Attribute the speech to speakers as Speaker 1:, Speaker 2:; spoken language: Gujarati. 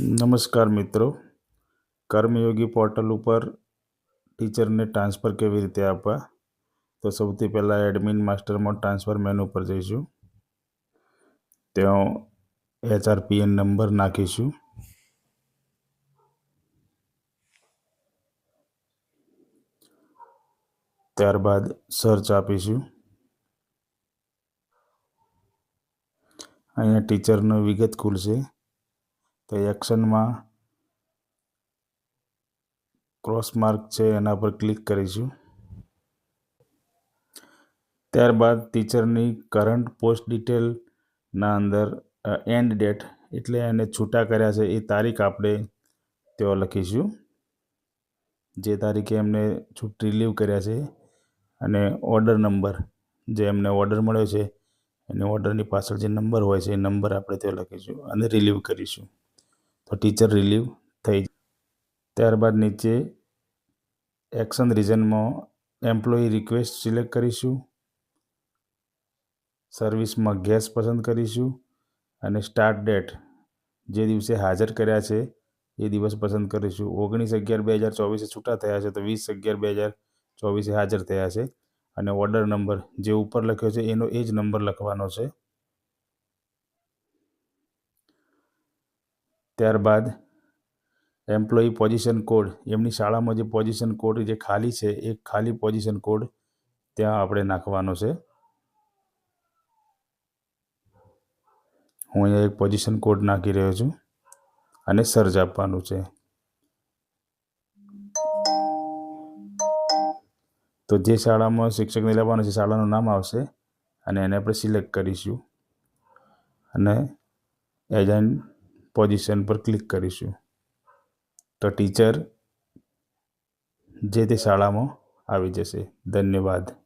Speaker 1: નમસ્કાર મિત્રો. કર્મયોગી પોર્ટલ ઉપર ટીચરને ટ્રાન્સફર કેવી રીતે આપવા? તો સૌથી પહેલાં એડમિન માસ્ટરમાં ટ્રાન્સફર મેનુ પર જઈશું. ત્યાં એચઆરપીએન નંબર નાખીશું. ત્યારબાદ સર્ચ આપીશું. અહીંયા ટીચરનો વિગત ખુલશે. તો એક્શનમાં ક્રોસ માર્ક છે એના પર ક્લિક કરીશું. ત્યારબાદ ટીચરની કરંટ પોસ્ટ ડિટેલના અંદર એન્ડ ડેટ એટલે એને છૂટા કર્યા છે એ તારીખ આપણે તેઓ લખીશું. જે તારીખે એમને છૂટ રિલીવ કર્યા છે અને ઓર્ડર નંબર જે એમને ઓર્ડર મળ્યો છે, એની ઓર્ડરની પાછળ જે નંબર હોય છે એ નંબર આપણે ત્યાં લખીશું અને રિલીવ કરીશું. તો ટીચર રિલીવ થઈ ત્યારબાદ નીચે એક્શન રિઝનમાં એમ્પ્લોયી રિક્વેસ્ટ સિલેક્ટ કરીશું. સર્વિસમાં ગેસ પસંદ કરીશું અને સ્ટાર્ટ ડેટ જે દિવસે હાજર કર્યા છે એ દિવસ પસંદ કરીશું. ઓગણીસ અગિયાર બે હજાર ચોવીસે છૂટા થયા છે તો વીસ અગિયાર બે હજાર ચોવીસે હાજર થયા છે. અને ઓર્ડર નંબર જે ઉપર લખ્યો છે એનો એ જ નંબર લખવાનો છે. ત્યારબાદ એમ્પ્લોયી પોઝિશન કોડ એમની શાળામાં જે પોઝિશન કોડ જે ખાલી છે, એ ખાલી પોઝિશન કોડ ત્યાં આપણે નાખવાનો છે. હું અહીંયા એક પોઝિશન કોડ નાખી રહ્યો છું અને સર્ચ આપવાનું છે. તો જે શાળામાં શિક્ષકને લેવાનું છે, શાળાનું નામ આવશે અને એને આપણે સિલેક્ટ કરીશું. અને એજન્ટ પોઝિશન પર ક્લિક કરીશું. તો ટીચર જે તે શાળામાં આવી જશે. ધન્યવાદ.